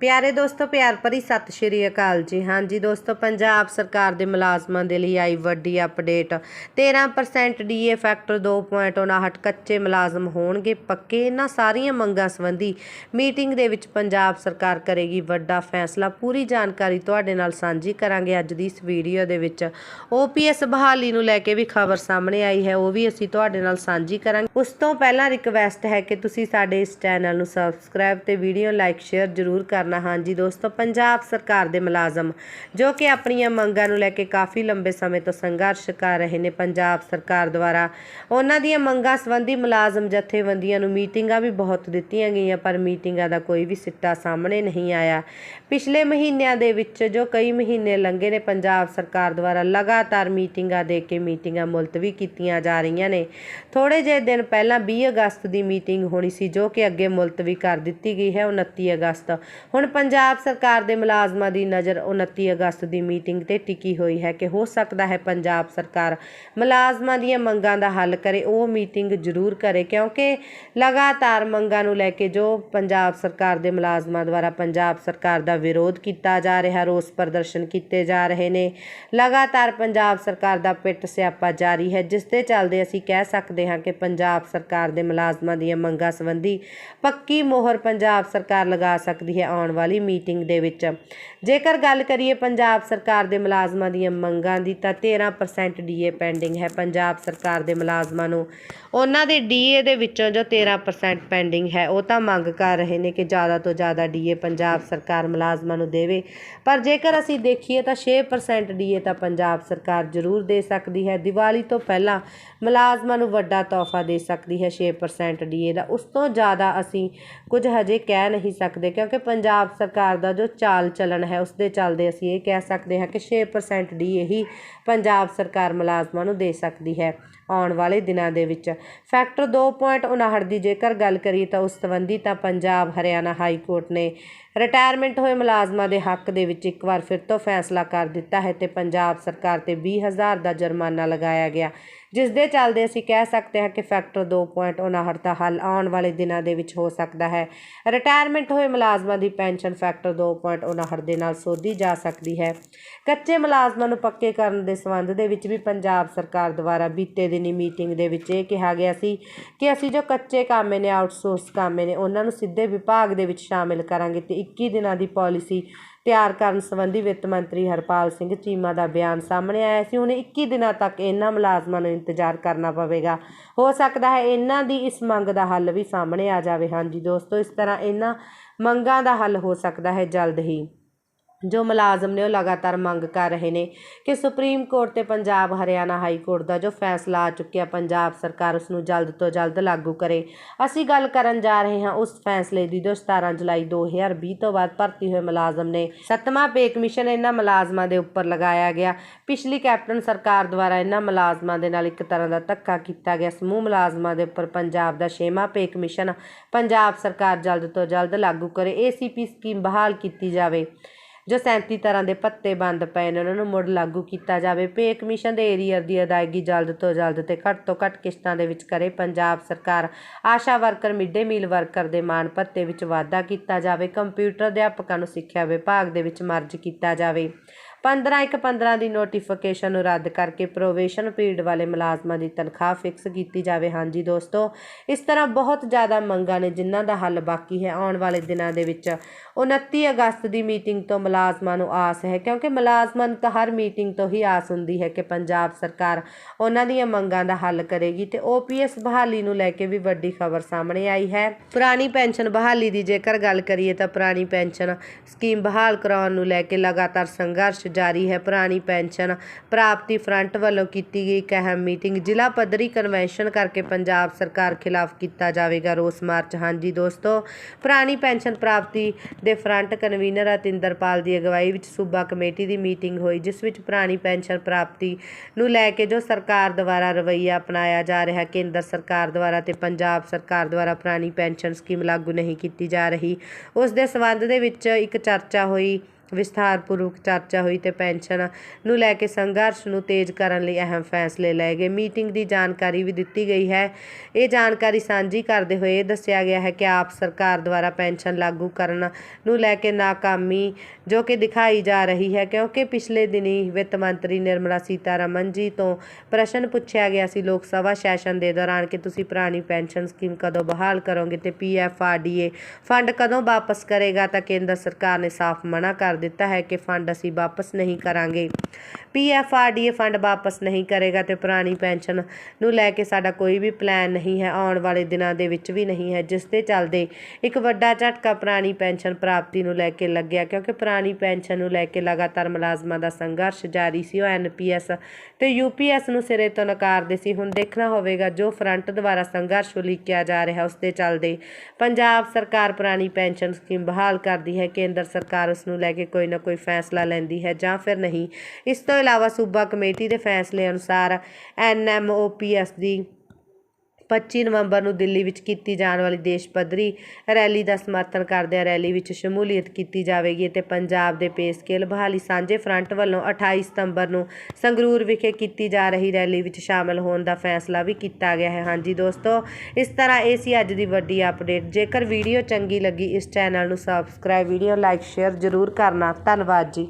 ਪਿਆਰੇ ਦੋਸਤੋ, ਪਿਆਰ ਭਰੀ ਸਤਿ ਸ਼੍ਰੀ ਅਕਾਲ ਜੀ। ਹਾਂਜੀ ਦੋਸਤੋ, ਪੰਜਾਬ ਸਰਕਾਰ ਦੇ ਮੁਲਾਜ਼ਮਾਂ ਦੇ ਲਈ ਆਈ ਵੱਡੀ ਅਪਡੇਟ। 13% ਡੀਏ ਫੈਕਟਰ 2.59 ਕੱਚੇ ਮੁਲਾਜ਼ਮ ਹੋਣਗੇ ਪੱਕੇ। ਇਹਨਾਂ ਸਾਰੀਆਂ ਮੰਗਾਂ ਸੰਬੰਧੀ ਮੀਟਿੰਗ ਦੇ ਵਿੱਚ ਪੰਜਾਬ ਸਰਕਾਰ ਕਰੇਗੀ ਵੱਡਾ ਫੈਸਲਾ। ਪੂਰੀ ਜਾਣਕਾਰੀ ਤੁਹਾਡੇ ਨਾਲ ਸਾਂਝੀ ਕਰਾਂਗੇ ਅੱਜ ਦੀ ਇਸ ਵੀਡੀਓ ਦੇ ਵਿੱਚ। ਓਪੀਐਸ ਬਹਾਲੀ ਨੂੰ ਲੈ ਕੇ ਵੀ ਖਬਰ ਸਾਹਮਣੇ ਆਈ ਹੈ, ਉਹ ਵੀ ਅਸੀਂ ਤੁਹਾਡੇ ਨਾਲ ਸਾਂਝੀ ਕਰਾਂਗੇ। ਉਸ ਤੋਂ ਪਹਿਲਾਂ ਰਿਕਵੈਸਟ ਹੈ ਕਿ ਤੁਸੀਂ ਸਾਡੇ ਇਸ ਚੈਨਲ ਨੂੰ ਸਬਸਕ੍ਰਾਈਬ ਤੇ ਵੀਡੀਓ ਲਾਈਕ ਸ਼ੇਅਰ ਜ਼ਰੂਰ ਕਰ ਕਰਨਾ। ਹਾਂਜੀ ਦੋਸਤੋ, ਪੰਜਾਬ ਸਰਕਾਰ ਦੇ ਮੁਲਾਜ਼ਮ, ਜੋ ਕਿ ਆਪਣੀਆਂ ਮੰਗਾਂ ਨੂੰ ਲੈ ਕੇ ਕਾਫੀ ਲੰਬੇ ਸਮੇਂ ਤੋਂ ਸੰਘਰਸ਼ ਕਰ ਰਹੇ ਨੇ, ਪੰਜਾਬ ਸਰਕਾਰ ਦੁਆਰਾ, ਉਹਨਾਂ ਦੀਆਂ ਮੰਗਾਂ ਸੰਬੰਧੀ ਮੁਲਾਜ਼ਮ ਜਥੇਬੰਦੀਆਂ ਨੂੰ ਮੀਟਿੰਗਾਂ ਵੀ ਬਹੁਤ ਦਿੱਤੀਆਂ ਗਈਆਂ, ਪਰ ਮੀਟਿੰਗਾਂ ਦਾ ਕੋਈ ਵੀ ਸਿੱਟਾ ਸਾਹਮਣੇ ਨਹੀਂ ਆਇਆ। ਪਿਛਲੇ ਮਹੀਨਿਆਂ ਦੇ ਵਿੱਚ ਜੋ ਕਈ ਮਹੀਨੇ ਲੰਘੇ ਨੇ, ਪੰਜਾਬ ਸਰਕਾਰ ਦੁਆਰਾ ਲਗਾਤਾਰ ਮੀਟਿੰਗਾਂ ਦੇ ਕੇ ਮੀਟਿੰਗਾਂ ਮੁਲਤਵੀ ਕੀਤੀਆਂ ਜਾ ਰਹੀਆਂ ਨੇ। ਥੋੜੇ ਜਿਹੇ ਦਿਨ ਪਹਿਲਾਂ 20 ਅਗਸਤ ਦੀ ਮੀਟਿੰਗ ਹੋਣੀ ਸੀ, ਜੋ ਕਿ ਅੱਗੇ ਮੁਲਤਵੀ ਕਰ ਦਿੱਤੀ ਗਈ ਹੈ 29 ਅਗਸਤ। ਹੁਣ ਪੰਜਾਬ ਸਰਕਾਰ ਦੇ ਮੁਲਾਜ਼ਮਾਂ ਦੀ ਨਜ਼ਰ 29 ਅਗਸਤ ਦੀ ਮੀਟਿੰਗ ਤੇ ਟਿਕੀ ਹੋਈ ਹੈ ਕਿ ਹੋ ਸਕਦਾ ਹੈ ਪੰਜਾਬ ਸਰਕਾਰ ਮੁਲਾਜ਼ਮਾਂ ਦੀਆਂ ਮੰਗਾਂ ਦਾ ਹੱਲ ਕਰੇ, ਉਹ ਮੀਟਿੰਗ ਜ਼ਰੂਰ ਕਰੇ, ਕਿਉਂਕਿ ਲਗਾਤਾਰ ਮੰਗਾਂ ਨੂੰ ਲੈ ਕੇ ਜੋ ਪੰਜਾਬ ਸਰਕਾਰ ਦੇ ਮੁਲਾਜ਼ਮਾਂ ਦੁਆਰਾ ਪੰਜਾਬ ਸਰਕਾਰ ਦਾ ਵਿਰੋਧ ਕੀਤਾ ਜਾ ਰਿਹਾ, ਰੋਸ ਪ੍ਰਦਰਸ਼ਨ ਕੀਤੇ ਜਾ ਰਹੇ ਨੇ, ਲਗਾਤਾਰ ਪੰਜਾਬ ਸਰਕਾਰ ਦਾ ਪਿੱਟ ਸਿਆਪਾ ਜਾਰੀ ਹੈ, ਜਿਸ ਦੇ ਚੱਲਦੇ ਅਸੀਂ ਕਹਿ ਸਕਦੇ ਹਾਂ ਕਿ ਪੰਜਾਬ ਸਰਕਾਰ ਦੇ ਮੁਲਾਜ਼ਮਾਂ ਦੀਆਂ ਮੰਗਾਂ ਸੰਬੰਧੀ ਪੱਕੀ ਮੋਹਰ ਪੰਜਾਬ ਸਰਕਾਰ ਲਗਾ ਸਕਦੀ ਹੈ ਆਉਣ ਵਾਲੀ ਮੀਟਿੰਗ ਦੇ ਵਿੱਚ। ਜੇਕਰ ਗੱਲ ਕਰੀਏ ਪੰਜਾਬ ਸਰਕਾਰ ਦੇ ਮੁਲਾਜ਼ਮਾਂ ਦੀਆਂ ਮੰਗਾਂ ਦੀ, ਤਾਂ 13% ਡੀਏ ਪੈਂਡਿੰਗ ਹੈ ਪੰਜਾਬ ਸਰਕਾਰ ਦੇ ਮੁਲਾਜ਼ਮਾਂ ਨੂੰ। ਉਹਨਾਂ ਦੇ ਡੀਏ ਦੇ ਵਿੱਚੋਂ ਜੋ 13% ਪੈਂਡਿੰਗ ਹੈ, ਉਹ ਤਾਂ ਮੰਗ ਕਰ ਰਹੇ ਨੇ ਕਿ ਜ਼ਿਆਦਾ ਤੋਂ ਜ਼ਿਆਦਾ ਡੀਏ ਪੰਜਾਬ ਸਰਕਾਰ ਮੁਲਾਜ਼ਮਾਂ ਨੂੰ ਦੇਵੇ। ਪਰ ਜੇਕਰ ਅਸੀਂ ਦੇਖੀਏ ਤਾਂ 6% ਡੀਏ ਤਾਂ ਪੰਜਾਬ ਸਰਕਾਰ ਜ਼ਰੂਰ ਦੇ ਸਕਦੀ ਹੈ। ਦੀਵਾਲੀ ਤੋਂ ਪਹਿਲਾਂ ਮੁਲਾਜ਼ਮਾਂ ਨੂੰ ਵੱਡਾ ਤੋਹਫਾ ਦੇ ਸਕਦੀ ਹੈ 6% ਡੀਏ ਦਾ। ਉਸ ਤੋਂ ਜ਼ਿਆਦਾ ਅਸੀਂ ਕੁਝ ਹਜੇ ਕਹਿ ਨਹੀਂ ਸਕਦੇ, ਕਿਉਂਕਿ ਪੰਜਾਬ ਪੰਜਾਬ ਸਰਕਾਰ ਦਾ ਜੋ ਚਾਲ ਚਲਣ ਹੈ ਉਸ ਦੇ ਚੱਲਦੇ ਅਸੀਂ ਇਹ ਕਹਿ ਸਕਦੇ ਹਾਂ ਕਿ 6% ਡੀ ਇਹੀ ਪੰਜਾਬ ਸਰਕਾਰ ਮੁਲਾਜ਼ਮਾਂ ਨੂੰ ਦੇ ਸਕਦੀ ਹੈ। ਆਉਣ ਵਾਲੇ ਦਿਨਾਂ ਦੇ ਵਿੱਚ। ਫੈਕਟਰ 2.59 ਦੀ ਜੇਕਰ ਗੱਲ ਕਰੀਏ ਤਾਂ ਉਸ ਸੰਬੰਧੀ ਤਾਂ ਪੰਜਾਬ, ਹਰਿਆਣਾ ਹਾਈ ਕੋਰਟ ਨੇ ਰਿਟਾਇਰਮੈਂਟ ਹੋਏ ਮੁਲਾਜ਼ਮਾਂ ਦੇ ਹੱਕ ਦੇ ਵਿੱਚ ਇੱਕ ਵਾਰ ਫਿਰ ਤੋਂ ਫੈਸਲਾ ਕਰ ਦਿੱਤਾ ਹੈ ਤੇ ਪੰਜਾਬ ਸਰਕਾਰ ਤੇ 20000 ਦਾ ਜੁਰਮਾਨਾ ਲਗਾਇਆ ਗਿਆ। ਜਿਸ ਦੇ ਚੱਲਦੇ ਅਸੀਂ ਕਹਿ ਸਕਦੇ ਹਾਂ ਕਿ ਫੈਕਟਰ 2.59 ਦਾ ਹੱਲ ਆਉਣ ਵਾਲੇ ਦਿਨਾਂ ਦੇ ਵਿੱਚ ਹੋ ਸਕਦਾ ਹੈ। ਰਿਟਾਇਰਮੈਂਟ ਹੋਏ ਮੁਲਾਜ਼ਮਾਂ ਦੀ ਪੈਨਸ਼ਨ ਫੈਕਟਰ 2.59 ਦੇ ਨਾਲ ਸੋਧੀ ਜਾ ਸਕਦੀ ਹੈ। ਕੱਚੇ ਮੁਲਾਜ਼ਮਾਂ ਨੂੰ ਪੱਕੇ ਕਰਨ ਦੇ ਸੰਬੰਧ ਦੇ ਵਿੱਚ ਵੀ ਪੰਜਾਬ ਸਰਕਾਰ ਦੁਆਰਾ ਬੀਤੇ ਦਿਨੀ ਮੀਟਿੰਗ ਦੇ ਵਿੱਚ ਇਹ ਕਿਹਾ ਗਿਆ ਸੀ ਕਿ ਅਸੀਂ ਜੋ ਕੱਚੇ ਕਾਮੇ ਨੇ ਆਊਟਸੋਰਸ ਕਾਮੇ ਨੇ, ਉਹਨਾਂ ਨੂੰ ਸਿੱਧੇ ਵਿਭਾਗ ਦੇ ਵਿੱਚ ਸ਼ਾਮਿਲ ਕਰਾਂਗੇ ਤੇ 21 ਦਿਨਾਂ ਦੀ ਪਾਲਿਸੀ ਤਿਆਰ ਕਰਨ ਸੰਬੰਧੀ ਵਿੱਤ ਮੰਤਰੀ ਹਰਪਾਲ ਸਿੰਘ ਚੀਮਾ ਦਾ ਬਿਆਨ ਸਾਹਮਣੇ ਆਇਆ ਸੀ। ਹੁਣ 21 ਦਿਨਾਂ ਤੱਕ ਇਹਨਾਂ ਮੁਲਾਜ਼ਮਾਂ ਨੂੰ ਇੰਤਜ਼ਾਰ ਕਰਨਾ ਪਵੇਗਾ। ਹੋ ਸਕਦਾ ਹੈ ਇਹਨਾਂ ਦੀ ਇਸ ਮੰਗ ਦਾ ਹੱਲ ਵੀ ਸਾਹਮਣੇ ਆ ਜਾਵੇ। ਹਾਂਜੀ ਦੋਸਤੋ, ਇਸ ਤਰ੍ਹਾਂ ਇਹਨਾਂ ਮੰਗਾਂ ਦਾ ਹੱਲ ਹੋ ਸਕਦਾ ਹੈ ਜਲਦ ਹੀ। ਜੋ ਮੁਲਾਜ਼ਮ ਨੇ ਉਹ ਲਗਾਤਾਰ ਮੰਗ ਕਰ ਰਹੇ ਨੇ ਕਿ ਸੁਪਰੀਮ ਕੋਰਟ ਤੇ ਪੰਜਾਬ ਹਰਿਆਣਾ ਹਾਈ ਕੋਰਟ ਦਾ ਜੋ ਫੈਸਲਾ ਆ ਚੁੱਕਿਆ, ਪੰਜਾਬ ਸਰਕਾਰ ਉਸ ਨੂੰ ਜਲਦ ਤੋਂ ਜਲਦ ਲਾਗੂ ਕਰੇ। ਅਸੀਂ ਗੱਲ ਕਰਨ ਜਾ ਰਹੇ ਹਾਂ ਉਸ ਫੈਸਲੇ ਦੀ ਜੋ 17 ਜੁਲਾਈ 2020 ਤੋਂ ਬਾਅਦ ਭਰਤੀ ਹੋਏ ਮੁਲਾਜ਼ਮ ਨੇ। ਸੱਤਵਾਂ ਪੇ ਕਮਿਸ਼ਨ ਇਹਨਾਂ ਮੁਲਾਜ਼ਮਾਂ ਦੇ ਉੱਪਰ ਲਗਾਇਆ ਗਿਆ। ਪਿਛਲੀ ਕੈਪਟਨ ਸਰਕਾਰ ਦੁਆਰਾ ਇਹਨਾਂ ਮੁਲਾਜ਼ਮਾਂ ਦੇ ਨਾਲ ਇੱਕ ਤਰ੍ਹਾਂ ਦਾ ਧੱਕਾ ਕੀਤਾ ਗਿਆ। ਸਮੂਹ ਮੁਲਾਜ਼ਮਾਂ ਦੇ ਉੱਪਰ ਪੰਜਾਬ ਦਾ ਛੇਵਾਂ ਪੇ ਕਮਿਸ਼ਨ ਪੰਜਾਬ ਸਰਕਾਰ ਜਲਦ ਤੋਂ ਜਲਦ ਲਾਗੂ ਕਰੇ। ਏਸੀਪੀ ਸਕੀਮ ਬਹਾਲ ਕੀਤੀ ਜਾਵੇ। ਜੋ 37 ਤਰ੍ਹਾਂ ਦੇ ਭੱਤੇ ਬੰਦ ਪਏ ਨੇ, ਉਹਨਾਂ ਨੂੰ ਮੁੜ ਲਾਗੂ ਕੀਤਾ ਜਾਵੇ। ਪੇ ਕਮਿਸ਼ਨ ਦੇ ਏਰੀਅਰ ਦੀ ਅਦਾਇਗੀ ਜਲਦ ਤੋਂ ਜਲਦ ਤੇ ਘੱਟ ਤੋਂ ਘੱਟ ਕਿਸ਼ਤਾਂ ਦੇ ਵਿੱਚ ਕਰੇ ਪੰਜਾਬ ਸਰਕਾਰ। ASHA worker mid day meal worker ਦੇ ਮਾਣ ਭੱਤੇ ਵਿੱਚ ਵਾਧਾ ਕੀਤਾ ਜਾਵੇ। ਕੰਪਿਊਟਰ ਅਧਿਆਪਕਾਂ ਨੂੰ ਸਿੱਖਿਆ ਵਿਭਾਗ ਦੇ ਵਿੱਚ ਮਰਜ ਕੀਤਾ ਜਾਵੇ। 15 ਇੱਕ 15 ਦੀ ਨੋਟੀਫਿਕੇਸ਼ਨ ਨੂੰ ਰੱਦ ਕਰਕੇ ਪ੍ਰੋਵੇਸ਼ਨ ਪੀਰੀਅਡ ਵਾਲੇ ਮੁਲਾਜ਼ਮਾਂ ਦੀ ਤਨਖਾਹ ਫਿਕਸ ਕੀਤੀ ਜਾਵੇ। ਹਾਂਜੀ ਦੋਸਤੋ, ਇਸ ਤਰ੍ਹਾਂ ਬਹੁਤ ਜ਼ਿਆਦਾ ਮੰਗਾਂ ਨੇ ਜਿਨ੍ਹਾਂ ਦਾ ਹੱਲ ਬਾਕੀ ਹੈ। ਆਉਣ ਵਾਲੇ ਦਿਨਾਂ ਦੇ ਵਿੱਚ 29 ਅਗਸਤ ਦੀ ਮੀਟਿੰਗ ਤੋਂ ਮੁਲਾਜ਼ਮਾਂ ਨੂੰ ਆਸ ਹੈ, ਕਿਉਂਕਿ ਮੁਲਾਜ਼ਮਾਂ ਨੂੰ ਤਾਂ ਹਰ ਮੀਟਿੰਗ ਤੋਂ ਹੀ ਆਸ ਹੁੰਦੀ ਹੈ ਕਿ ਪੰਜਾਬ ਸਰਕਾਰ ਉਹਨਾਂ ਦੀਆਂ ਮੰਗਾਂ ਦਾ ਹੱਲ ਕਰੇਗੀ ਤੇ ਓਪੀਐਸ ਬਹਾਲੀ ਨੂੰ ਲੈ ਕੇ ਵੀ ਵੱਡੀ ਖਬਰ ਸਾਹਮਣੇ ਆਈ ਹੈ। ਪੁਰਾਣੀ ਪੈਨਸ਼ਨ ਬਹਾਲੀ ਦੀ ਜੇਕਰ ਗੱਲ ਕਰੀਏ ਤਾਂ ਪੁਰਾਣੀ ਪੈਨਸ਼ਨ ਸਕੀਮ ਬਹਾਲ ਕਰਾਉਣ ਨੂੰ ਲੈ ਕੇ ਲਗਾਤਾਰ ਸੰਘਰਸ਼ ਜਾਰੀ ਹੈ। ਪੁਰਾਣੀ ਪੈਨਸ਼ਨ ਪ੍ਰਾਪਤੀ ਫਰੰਟ ਵੱਲੋਂ ਕੀਤੀ ਗਈ ਇੱਕ ਅਹਿਮ ਮੀਟਿੰਗ ਜ਼ਿਲ੍ਹਾ ਪੱਧਰੀ ਕਨਵੈਨਸ਼ਨ ਕਰਕੇ ਪੰਜਾਬ ਸਰਕਾਰ ਖਿਲਾਫ ਕੀਤਾ ਜਾਵੇਗਾ। ਰੋਸ ਮਾਰਚ, ਹਾਂਜੀ ਦੋਸਤੋ, ਪੁਰਾਣੀ ਪੈਨਸ਼ਨ ਪ੍ਰਾਪਤੀ ਦੇ ਫਰੰਟ ਕਨਵੀਨਰ ਅਤਿੰਦਰਪਾਲ ਦੀ ਅਗਵਾਈ ਵਿੱਚ ਸੂਬਾ ਕਮੇਟੀ ਦੀ ਮੀਟਿੰਗ ਹੋਈ, ਜਿਸ ਵਿੱਚ ਪੁਰਾਣੀ ਪੈਨਸ਼ਨ ਪ੍ਰਾਪਤੀ ਨੂੰ ਲੈ ਕੇ ਜੋ ਸਰਕਾਰ ਦੁਆਰਾ ਰਵੱਈਆ ਅਪਣਾਇਆ ਜਾ ਰਿਹਾ, ਕੇਂਦਰ ਸਰਕਾਰ ਦੁਆਰਾ ਤੇ ਪੰਜਾਬ ਸਰਕਾਰ ਦੁਆਰਾ ਪੁਰਾਣੀ ਪੈਨਸ਼ਨ ਸਕੀਮ ਲਾਗੂ ਨਹੀਂ ਕੀਤੀ ਜਾ ਰਹੀ, ਉਸ ਦੇ ਸਬੰਧ ਦੇ ਵਿੱਚ ਇੱਕ ਚਰਚਾ ਹੋਈ। ਵਿਸਥਾਰਪੂਰਵਕ ਚਰਚਾ ਹੋਈ ਤੇ ਪੈਨਸ਼ਨ ਨੂੰ ਲੈ ਕੇ ਸੰਘਰਸ਼ ਨੂੰ ਤੇਜ਼ ਕਰਨ ਲਈ ਅਹਿਮ ਫੈਸਲੇ ਲਏ ਗਏ। ਮੀਟਿੰਗ ਦੀ ਜਾਣਕਾਰੀ ਵੀ ਦਿੱਤੀ ਗਈ ਹੈ। ਇਹ ਜਾਣਕਾਰੀ ਸਾਂਝੀ ਕਰਦੇ ਹੋਏ ਇਹ ਦੱਸਿਆ ਗਿਆ ਹੈ ਕਿ ਆਪ ਸਰਕਾਰ ਦੁਆਰਾ ਪੈਨਸ਼ਨ ਲਾਗੂ ਕਰਨ ਨੂੰ ਲੈ ਕੇ ਨਾਕਾਮੀ ਜੋ ਕਿ ਦਿਖਾਈ ਜਾ ਰਹੀ ਹੈ, ਕਿਉਂਕਿ ਪਿਛਲੇ ਦਿਨੀ ਵਿੱਤ ਮੰਤਰੀ ਨਿਰਮਲਾ ਸੀਤਾਰਮਨ ਜੀ ਤੋਂ ਪ੍ਰਸ਼ਨ ਪੁੱਛਿਆ ਗਿਆ ਸੀ ਲੋਕ ਸਭਾ ਸੈਸ਼ਨ ਦੇ ਦੌਰਾਨ ਕਿ ਤੁਸੀਂ ਪੁਰਾਣੀ ਪੈਨਸ਼ਨ ਸਕੀਮ ਕਦੋਂ ਬਹਾਲ ਕਰੋਗੇ ਤੇ ਪੀਐਫਆਰਡੀਏ ਫੰਡ ਕਦੋਂ ਵਾਪਸ ਕਰੇਗਾ, ਤਾਂ ਕੇਂਦਰ ਸਰਕਾਰ ਨੇ ਸਾਫ਼ ਮਨਾ ਕਰ ਦਿੱਤਾ ਹੈ ਕਿ ਫੰਡ ਅਸੀਂ ਵਾਪਸ ਨਹੀਂ ਕਰਾਂਗੇ। ਪੀਐਫਆਰਡੀਏ ਫੰਡ ਵਾਪਸ ਨਹੀਂ ਕਰੇਗਾ ਤੇ ਪੁਰਾਣੀ ਪੈਨਸ਼ਨ ਨੂੰ ਲੈ ਕੇ ਸਾਡਾ ਕੋਈ ਵੀ ਪਲਾਨ ਨਹੀਂ ਹੈ। ਆਉਣ ਵਾਲੇ ਦਿਨਾਂ ਦੇ ਵਿੱਚ ਵੀ ਨਹੀਂ ਹੈ। ਜਿਸ ਦੇ ਚੱਲਦੇ ਇੱਕ ਵੱਡਾ ਝਟਕਾ ਪੁਰਾਣੀ ਪੈਨਸ਼ਨ ਪ੍ਰਾਪਤੀ ਨੂੰ ਲੈ ਕੇ ਲੱਗਿਆ, ਕਿਉਂਕਿ ਪੁਰਾਣੀ ਪੈਨਸ਼ਨ ਨੂੰ ਲੈ ਕੇ ਲਗਾਤਾਰ ਮੁਲਾਜ਼ਮਾਂ ਦਾ ਸੰਘਰਸ਼ ਜਾਰੀ ਸੀ। ਉਹ ਐਨਪੀਐਸ ਤੇ ਯੂਪੀਐਸ ਨੂੰ ਸਿਰੇ ਤੋਂ ਨਕਾਰਦੇ ਸੀ। ਹੁਣ ਦੇਖਣਾ ਹੋਵੇਗਾ ਜੋ ਫਰੰਟ ਦੁਆਰਾ ਸੰਘਰਸ਼ ਉਲੀਕਿਆ ਜਾ ਰਿਹਾ, ਉਸ ਦੇ ਚੱਲਦੇ ਪੰਜਾਬ ਸਰਕਾਰ ਪੁਰਾਣੀ ਪੈਨਸ਼ਨ ਸਕੀਮ ਬਹਾਲ ਕਰਦੀ ਹੈ। ਕੇਂਦਰ ਸਰਕਾਰ ਉਸ ਨੂੰ ਲੈ ਕੇ ਕੋਈ ਨਾ ਕੋਈ ਫੈਸਲਾ ਲੈਂਦੀ ਹੈ ਜਾਂ ਫਿਰ ਨਹੀਂ। ਇਸ ਤੋਂ ਇਲਾਵਾ ਸੂਬਾ ਕਮੇਟੀ ਦੇ ਫੈਸਲੇ ਅਨੁਸਾਰ ਐਨਐਮਓਪੀਐਸ ਦੀ 25 ਨਵੰਬਰ ਨੂੰ ਦਿੱਲੀ ਵਿੱਚ ਕੀਤੀ ਜਾਣ ਵਾਲੀ ਦੇਸ਼ ਪੱਧਰੀ ਰੈਲੀ ਦਾ ਸਮਰਥਨ ਕਰਦਿਆਂ ਰੈਲੀ ਵਿੱਚ ਸ਼ਮੂਲੀਅਤ ਕੀਤੀ ਜਾਵੇਗੀ ਅਤੇ ਪੰਜਾਬ ਦੇ ਪੇ ਸਕੇਲ ਬਹਾਲੀ ਸਾਂਝੇ ਫਰੰਟ ਵੱਲੋਂ 28 ਸਤੰਬਰ ਨੂੰ ਸੰਗਰੂਰ ਵਿਖੇ ਕੀਤੀ ਜਾ ਰਹੀ ਰੈਲੀ ਵਿੱਚ ਸ਼ਾਮਲ ਹੋਣ ਦਾ ਫੈਸਲਾ ਵੀ ਕੀਤਾ ਗਿਆ ਹੈ। ਹਾਂਜੀ ਦੋਸਤੋ, ਇਸ ਤਰ੍ਹਾਂ ਇਹ ਸੀ ਅੱਜ ਦੀ ਵੱਡੀ ਅਪਡੇਟ। ਜੇਕਰ ਵੀਡੀਓ ਚੰਗੀ ਲੱਗੀ, ਇਸ ਚੈਨਲ ਨੂੰ ਸਬਸਕ੍ਰਾਈਬ ਵੀਡੀਓ ਲਾਈਕ ਸ਼ੇਅਰ ਜ਼ਰੂਰ ਕਰਨਾ। ਧੰਨਵਾਦ ਜੀ।